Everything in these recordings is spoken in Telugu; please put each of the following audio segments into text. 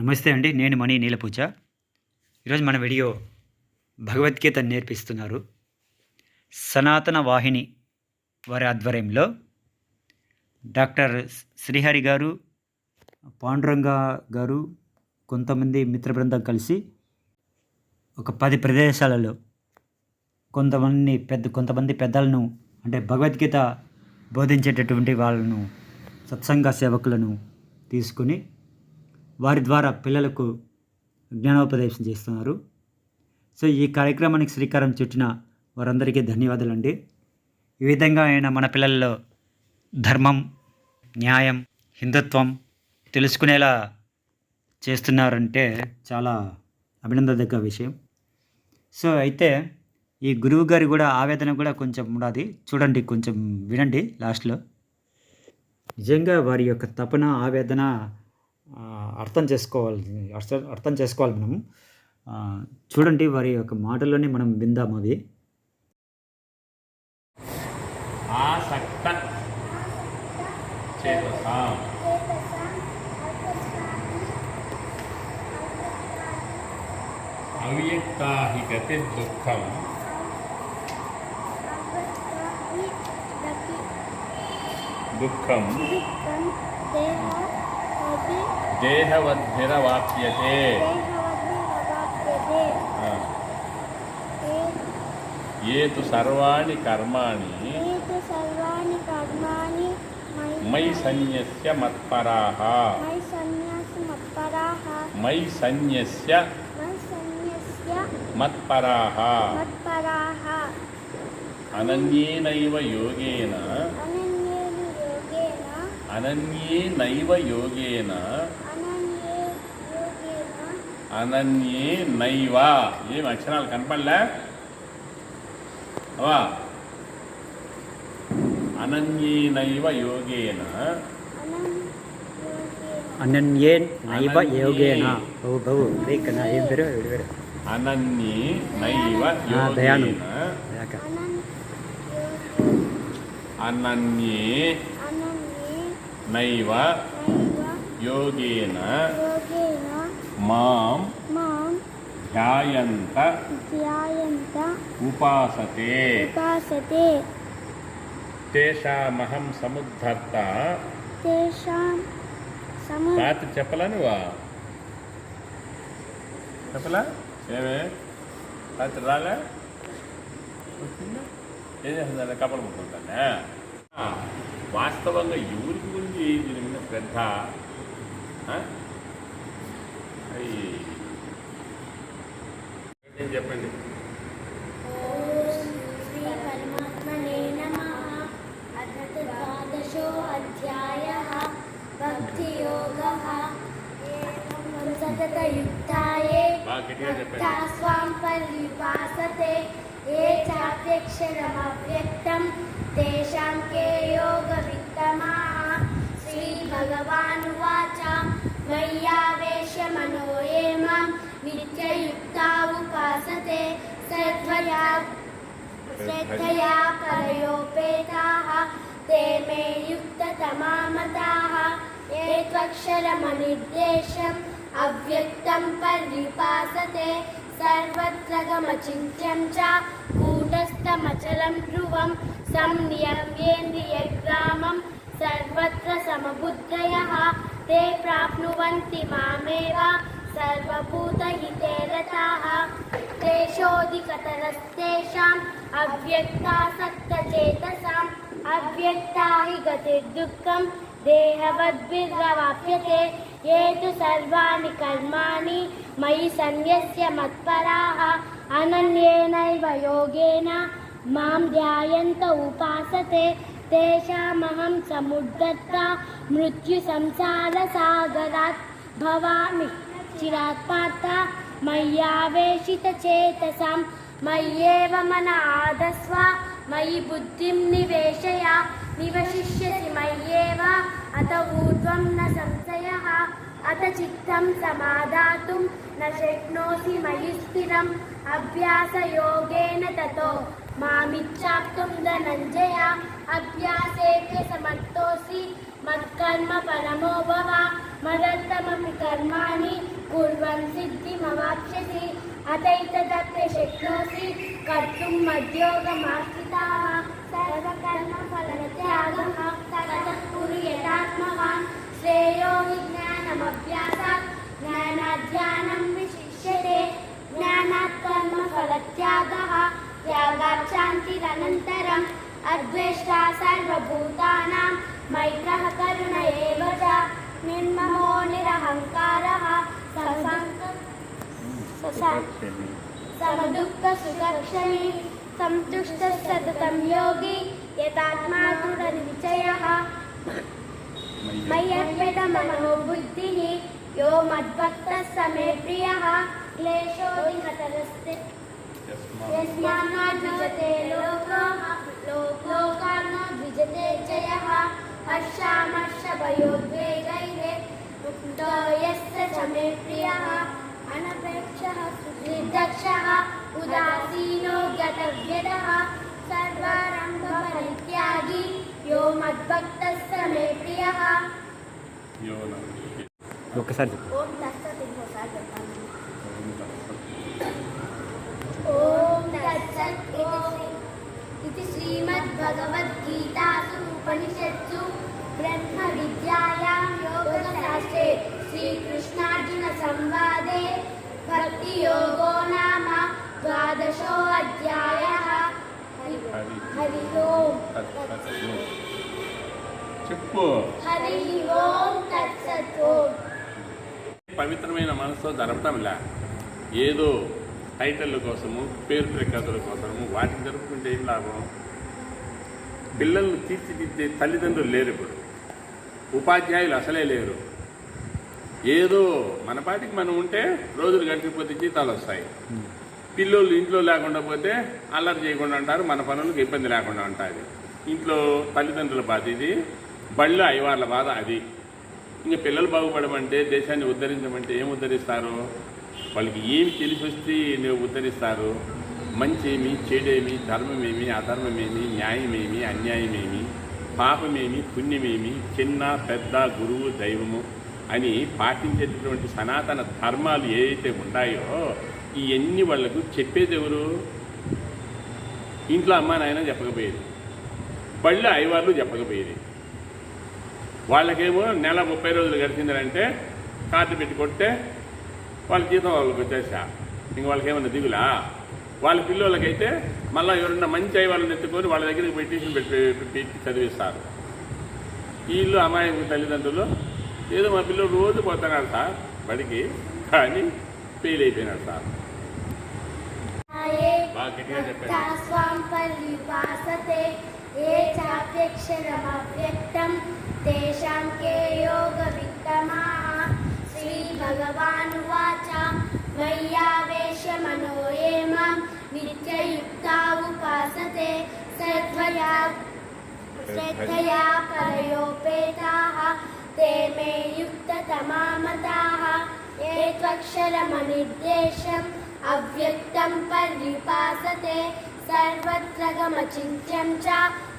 నమస్తే అండి నేను మణి నీలపూజ. ఈరోజు మన వీడియో భగవద్గీత నేర్పిస్తున్నారు. సనాతన వాహిని వారి ఆధ్వర్యంలో డాక్టర్ శ్రీహరి గారు పాండురంగ గారు కొంతమంది మిత్ర బృందం కలిసి ఒక పది ప్రదేశాలలో కొంతమంది పెద్ద కొంతమంది పెద్దలను అంటే భగవద్గీత బోధించేటటువంటి వాళ్ళను సత్సంగ సేవకులను తీసుకుని వారి ద్వారా పిల్లలకు జ్ఞానోపదేశం చేస్తున్నారు. సో ఈ కార్యక్రమానికి శ్రీకారం చుట్టిన వారందరికీ ధన్యవాదాలండి. ఈ విధంగా ఆయన మన పిల్లల్లో ధర్మం న్యాయం హిందుత్వం తెలుసుకునేలా చేస్తున్నారంటే చాలా అభినందదగ్గ విషయం. సో అయితే ఈ గురువు గారి కూడా ఆవేదన కూడా కొంచెం ఉండాలి. చూడండి కొంచెం వినండి లాస్ట్లో. నిజంగా వారి యొక్క తపన ఆవేదన అర్థం చేసుకోవాలి అర్థం అర్థం చేసుకోవాలి మనం ఆ, చూడండి వారి యొక్క మాటల్లోనే మనం విందాం అవి ఆసక్త చేతసాం. అవ్యక్తా హి గతి దుఃఖం దుఃఖం దేహవద్భిరవాప్యతే. ఏ తు సర్వాణి కర్మాణి మై సన్యస్య మత్పరాః మై సన్యస్య మై సన్యస్య మత్పరాః మత్పరాః అనన్యేనైవ యోగేన యోగేన అనన్యేనైవ యోగేన అనన్యే యోగేన అనన్యే నైవ ఏం అక్షరాలు కనపడలే అవా అనన్యేనైవ యోగేన అనన్ యోగేన అనన్యే నైవ యోగేన బహు బహు రేకనా ఏం పేరు వీడి పేరు అనన్యే నైవ ఆ, దయాను. యోగేన యాక. అనన్ అనన్యే అనన్యే నైవ యోగేన మాం ధ్యాయంత ఉపాసతే ఉపాసతే తేషామహం సముద్ధర్త తేషాం సము రాత్రి చెప్పలా నువ్వా? చెప్పలా? ఏమే? రాత్రి రాలే? ఏం చేస్తుందా కపలు ముట్టుకుంటానే వాస్తవంగా ఎవరికి గురించి దీని మీద శ్రద్ధ. ఏం చెప్పండి? శ్రీ పరమాత్మనే నమః అథ ద్వాదశో नित्ययुक्ता उपासते श्रद्धया श्रद्धया परयोपेताः ते मे युक्ततमामताः ये त्वक्षरमनिर्देशम् अव्यक्तं पर्युपासते सर्वत्र गमचिन्त्यं च कूटस्थमचलं ध्रुवं संनियम्येन्द्रियग्रामं सर्वत्र समबुद्धयः ते प्राप्नुवन्ति मामेव सर्वभूतहिते रताः तेषोऽधिकतरस्तेषाम् अव्यक्तासक्तचेतसाम् अव्यक्ता हि गतिर्दुःखम् देहवद्भिर्वाप्यते ये तु सर्वाणि कर्माणि मयि सन्न्यस्य मत्पराः अनन्येनैव योगेन मां ध्यायन्त उपासते तेषामहं समुद्धर्ता मृत्युसंसारसागरात् भवामि చిరాత్మార్థ మయ్యావేశిత చేతసాం మయ్యేవ మన ఆదస్వ మయి బుద్ధిం నివేశయ నివశిష్యసి మయ్యేవ అత ఊర్ధ్వం న సంశయ అత చిత్తం సమాధాతుం న శక్నోసి మయి స్థిరం అభ్యాసయోగేన తతో मामिच्छाप्तुं धनञ्जय अभ्यासेभ्य समर्थोऽसि मत्कर्म परमो भव मदर्थमपि कर्माणि मवाप्स्यसि अतैतदप्य शक्नोषि कर्तुं मद्योगमाश्रिताः सर्वकर्मफलत्यागः समदुःखसुखक्षमी सन्तुष्टः सततं योगी यतात्मा दृढनिश्चयः मय्यर्पितमनो यो मद्भक्तः स मे प्रियः क्लेशोऽधिकतरस्ते यस्मान्नो द्विजते गतव्यदः सर्वारम्भपरित्यागी यो मद्भक्तः स मे प्रियः యోనం ఒక్కసారి చెప్పు ఓం తత్సత్ ఇంకోసారి చెప్పండి ఓం తత్సత్ ఇది- ఇది శ్రీమద్భగవద్గీతాసు ఉపనిషత్సు బ్రహ్మ విద్యాయాం యోగశాస్త్రే శ్రీకృష్ణార్జున సంవాదే భక్తి యోగో నామ ద్వాదశో అధ్యాయः హరి-. చెప్పు. పవిత్రమైన మనసుతో జరపటంలా. ఏదో టైటిల్ కోసము పేరు ప్రఖ్యాతుల కోసము వాటిని జరుపుకుంటే ఏం లాభం? పిల్లల్ని తీర్చిదిద్దే తల్లిదండ్రులు లేరు ఇప్పుడు. ఉపాధ్యాయులు అసలే లేరు. ఏదో మన పాటికి మనం ఉంటే రోజులు గడిచిపోతే జీతాలు వస్తాయి. పిల్లోళ్ళు ఇంట్లో లేకుండా పోతే అల్లరి చేయకుండా ఉంటారు మన పనులకు ఇబ్బంది లేకుండా ఉంటుంది. ఇంట్లో తల్లిదండ్రుల బాధ ఇది బళ్ళు అయ్యవార్ల బాధ అది. ఇంకా పిల్లలు బాగుపడమంటే దేశాన్ని ఉద్ధరించమంటే ఏం ఉద్ధరిస్తారు? వాళ్ళకి ఏమి తెలిసి వస్తే నువ్వు ఉద్ధరిస్తారు? మంచేమి చెడేమి ధర్మమేమి అధర్మమేమి న్యాయమేమి అన్యాయమేమి పాపమేమి పుణ్యమేమి చిన్న పెద్ద గురువు దైవము అని పాటించేటటువంటి సనాతన ధర్మాలు ఏవైతే ఉన్నాయో ఇవన్నీ వాళ్ళకు చెప్పేది ఎవరు? ఇంట్లో అమ్మా నాయన చెప్పకపోయేది. బళ్ళు అయ్యవార్లు చెప్పకపోయేది. వాళ్ళకేమో నెల ముప్పై రోజులు గడిచిందంటే కార్డు పెట్టి కొట్టే వాళ్ళ జీతం వాళ్ళకి వచ్చేసా. ఇంక వాళ్ళకేమన్నా దిగులా? వాళ్ళ పిల్లలకైతే మళ్ళీ ఎవరన్నా మంచి అయ్యి వాళ్ళని ఎత్తుకొని వాళ్ళ దగ్గరికి పోయి ట్యూషన్ పెట్టి చదివిస్తారు. వీళ్ళు అమాయకు తల్లిదండ్రులు. ఏదో మా పిల్లలు రోజు పోతున్నారు సార్ బడికి. కానీ ఫెయిల్ అయిపోయినాడు సార్. स्वां परिभासते ये चाप्यक्षरमव्यक्तं तेषां के योगवित्तमाः। श्रीभगवानुवाच, मय्यावेशमनो ये माँ नित्ययुक्ता उपासते, श्रद्धया श्रद्धया परयोपेताः, ते मे युक्ततमामताः। ये त्वक्षरमनिर्देशम् अव्यक्तं पर्युपासते सर्वत्र गमचिन्त्यं च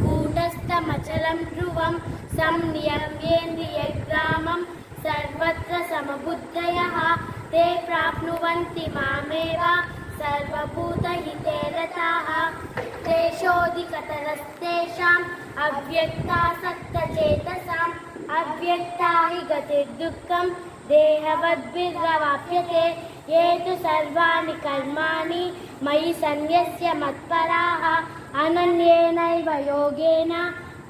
कूटस्थमचलं ध्रुवं संनियम्येन्द्रियग्रामं सर्वत्र समबुद्धयः ते प्राप्नुवन्ति मामेव सर्वभूतहिते रताः तेषोऽधिकतरस्तेषाम् अव्यक्तासक्तचेतसाम् अव्यक्ता हि गतिर्दुःखम् देहवद्भिर्वाप्यते ये तु सर्वाणि कर्माणि मयि सन्न्यस्य मत्पराः अनन्येनैव योगेन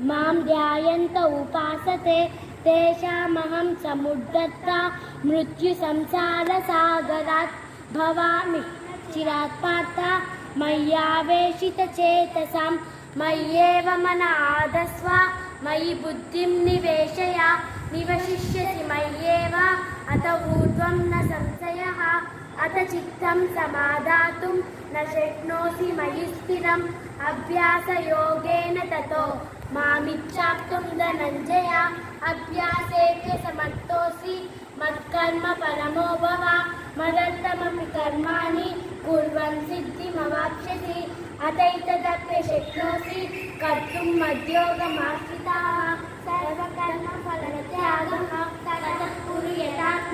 मां ध्यायन्त उपासते तेषामहं समुद्धत्ता मृत्युसंसारसागरात् भवामि चिरात् पार्थ मय्यावेशितचेतसां मय्येव मन आदस्व मयि बुद्धिं निवेशय निवशिष्यसि मय्येव अत ऊर्ध्वं न संशयः अथ चित्तं समादातुं न शक्नोषि मयि स्थिरम् अभ्यासयोगेन ततो मामिच्छाप्तुं धनञ्जय अभ्यासेभ्यसमर्थोऽसि मत्कर्म परमो भव मदर्थमपि कर्माणि कुर्वन् सिद्धिमवाप्स्यसि अतैतदप्य शक्नोषि कर्तुं मद्योगमाश्रिताः सर्वकर्मफलत्यागः ततः कुरु यथात्मवान्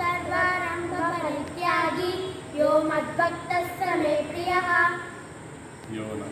सर्वारम्भपरित्यागी यो मद्भक्तः मे प्रियः यो न